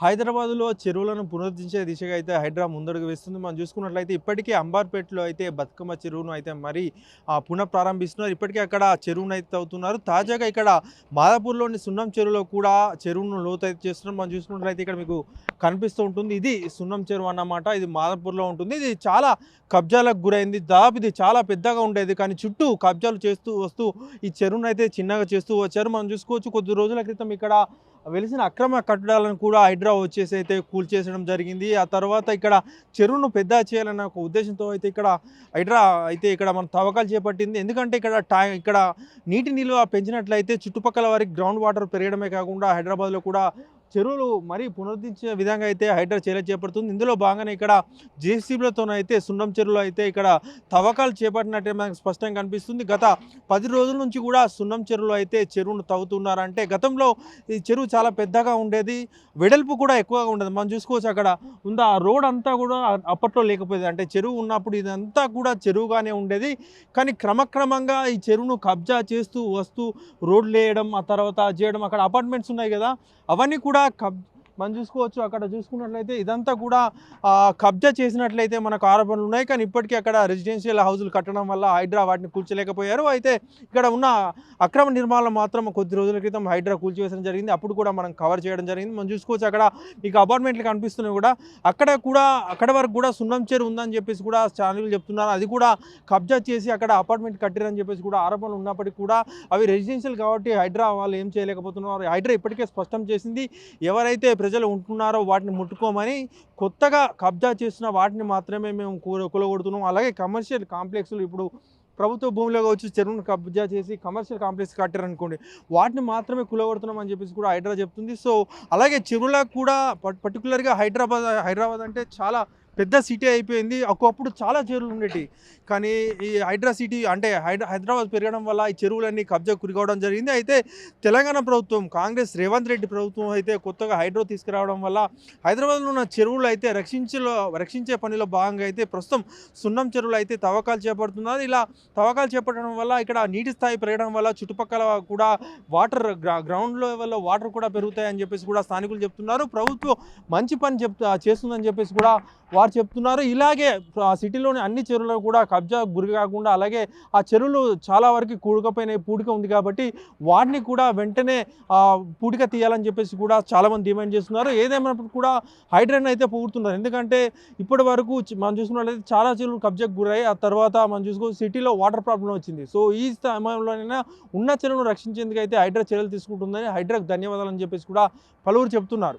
హైదరాబాద్లో చెరువులను పునరుద్ధరించే దిశగా అయితే హైడ్రా ముందడుగు వేస్తుంది. మనం చూసుకున్నట్లయితే ఇప్పటికే అంబార్పేటలో అయితే బతుకమ్మ చెరువును అయితే మరి ఆ, పునః ప్రారంభిస్తున్నారు ఇప్పటికే అక్కడ చెరువును అయితే తవ్వుతున్నారు. తాజాగా ఇక్కడ మాదాపూర్లోని సున్నం చెరువులో కూడా చెరువును లోతైతే చేస్తున్నారు. మనం చూసుకున్నట్లయితే ఇక్కడ మీకు కనిపిస్తూ ఉంటుంది. ఇది సున్నం చెరువు అన్నమాట. ఇది మాదాపూర్లో ఉంటుంది. ఇది చాలా కబ్జాలకు గురైంది. దాదాపు ఇది చాలా పెద్దగా ఉండేది. కానీ చుట్టూ కబ్జాలు చేస్తూ వస్తూ ఈ చెరువును అయితే చిన్నగా చేస్తూ వచ్చారు. మనం చూసుకోవచ్చు కొద్ది రోజుల క్రితం ఇక్కడ వెలిసిన అక్రమ కట్టడాలను కూడా హైడ్రా వచ్చేసి అయితే కూల్చేసడం జరిగింది. ఆ తర్వాత ఇక్కడ చెరువును పెద్ద చేయాలన్న ఒక ఉద్దేశంతో అయితే ఇక్కడ హైడ్రా అయితే ఇక్కడ మనం తవ్వకాలు చేపట్టింది. ఎందుకంటే ఇక్కడ టా ఇక్కడ నీటి నిల్వ పెంచినట్లయితే చుట్టుపక్కల వారికి గ్రౌండ్ వాటర్ పెరగడమే కాకుండా హైదరాబాద్లో కూడా చెరువులు మరీ పునరుద్ధరించే విధంగా అయితే హైడ్రా చర్యలు చేపడుతుంది. ఇందులో భాగంగానే ఇక్కడ జేసీబీలతోనైతే సున్నం చెరువులో అయితే ఇక్కడ తవ్వకాలు చేపట్టినట్టే మనకు స్పష్టంగా కనిపిస్తుంది. గత పది రోజుల నుంచి కూడా సున్నం చెరువులో అయితే చెరువును తవ్వుతున్నారంటే గతంలో ఈ చెరువు చాలా పెద్దగా ఉండేది వెడల్పు కూడా ఎక్కువగా ఉండదు. మనం చూసుకోవచ్చు అక్కడ ఉంది ఆ రోడ్ అంతా కూడా అప్పట్లో లేకపోయేది. అంటే చెరువు ఉన్నప్పుడు ఇదంతా కూడా చెరువుగానే ఉండేది. కానీ క్రమక్రమంగా ఈ చెరువును కబ్జా చేస్తూ వస్తూ రోడ్లు వేయడం ఆ తర్వాత చేయడం అక్కడ అపార్ట్మెంట్స్ ఉన్నాయి కదా అవన్నీ కూడా 吸 మనం చూసుకోవచ్చు. అక్కడ చూసుకున్నట్లయితే ఇదంతా కూడా కబ్జా చేసినట్లయితే మనకు ఆరోపణలు ఉన్నాయి. కానీ ఇప్పటికీ అక్కడ రెసిడెన్షియల్ హౌజులు కట్టడం వల్ల హైడ్రా వాటిని కూల్చలేకపోయారు. అయితే ఇక్కడ ఉన్న అక్రమ నిర్మాణాలు మాత్రం కొద్ది రోజుల క్రితం హైడ్రా కూల్చివేయడం జరిగింది. అప్పుడు కూడా మనం కవర్ చేయడం జరిగింది. మనం చూసుకోవచ్చు అక్కడ మీకు అపార్ట్మెంట్లు కనిపిస్తున్నాయి కూడా. అక్కడ కూడా అక్కడ వరకు కూడా సున్నం చేరు ఉందని చెప్పేసి కూడా ఛానల్ చెప్తున్నారు. అది కూడా కబ్జా చేసి అక్కడ అపార్ట్మెంట్ కట్టారని చెప్పేసి కూడా ఆరోపణలు ఉన్నప్పటికీ కూడా అవి రెసిడెన్షియల్ కాబట్టి హైడ్రా వాళ్ళు ఏం చేయలేకపోతున్నారు. హైడ్రా ఇప్పటికే స్పష్టం చేసింది. ఎవరైతే ప్రజలు ఉంటున్నారో వాటిని ముట్టుకోమని కొత్తగా కబ్జా చేసిన వాటిని మాత్రమే మేము కూర కూలగొడుతున్నాం. అలాగే కమర్షియల్ కాంప్లెక్స్లు ఇప్పుడు ప్రభుత్వ భూమిలోకి వచ్చి చెరువును కబ్జా చేసి కమర్షియల్ కాంప్లెక్స్ కట్టారనుకోండి వాటిని మాత్రమే కులగొడుతున్నాం అని చెప్పేసి కూడా హైడ్రా చెప్తుంది. సో అలాగే చెరువులకు కూడా పర్టికులర్గా హైదరాబాద్ హైదరాబాద్ అంటే చాలా పెద్ద సిటీ అయిపోయింది. ఒకప్పుడు చాలా చెరువులు ఉండేవి కానీ ఈ హైడ్రా సిటీ అంటే హైదరాబాద్ పెరగడం వల్ల ఈ చెరువులన్నీ కబ్జా కురికోవడం జరిగింది. అయితే తెలంగాణ ప్రభుత్వం కాంగ్రెస్ రేవంత్ రెడ్డి ప్రభుత్వం అయితే కొత్తగా హైడ్రో తీసుకురావడం వల్ల హైదరాబాద్లో ఉన్న చెరువులు అయితే రక్షించలో రక్షించే పనిలో భాగంగా అయితే ప్రస్తుతం సున్నం చెరువులు అయితే తవ్వకాలు చేపడుతున్నారు. ఇలా తవ్వకాలు చేపట్టడం వల్ల ఇక్కడ నీటి స్థాయి పెరగడం వల్ల చుట్టుపక్కల కూడా వాటర్ గ్రౌండ్ లెవెల్లో వాటర్ కూడా పెరుగుతాయని చెప్పేసి కూడా స్థానికులు చెప్తున్నారు. ప్రభుత్వం మంచి పని చెప్తా చేస్తుందని చెప్పేసి కూడా వారు చెప్తున్నారు. ఇలాగే ఆ సిటీలోని అన్ని చెరువులకు కూడా కబ్జా గురి కాకుండా అలాగే ఆ చెరువులు చాలా వరకు కూడుకపోయినాయి పూడిక ఉంది కాబట్టి వాటిని కూడా వెంటనే పూడిక తీయాలని చెప్పేసి కూడా చాలామంది డిమాండ్ చేస్తున్నారు. ఏదేమైనప్పుడు కూడా హైడ్రన్ అయితే పోగుతున్నారు ఎందుకంటే ఇప్పటి వరకు మనం చూసుకున్నట్లయితే చాలా చెరువులు కబ్జాకు గురయ్యాయి. ఆ తర్వాత మనం చూసుకో సిటీలో వాటర్ ప్రాబ్లం వచ్చింది. సో ఈ సమయంలోనైనా ఉన్న చెరువును రక్షించేందుకు అయితే హైడ్రా చర్యలు తీసుకుంటుందని హైడ్రాకు ధన్యవాదాలు అని చెప్పేసి కూడా పలువురు చెప్తున్నారు.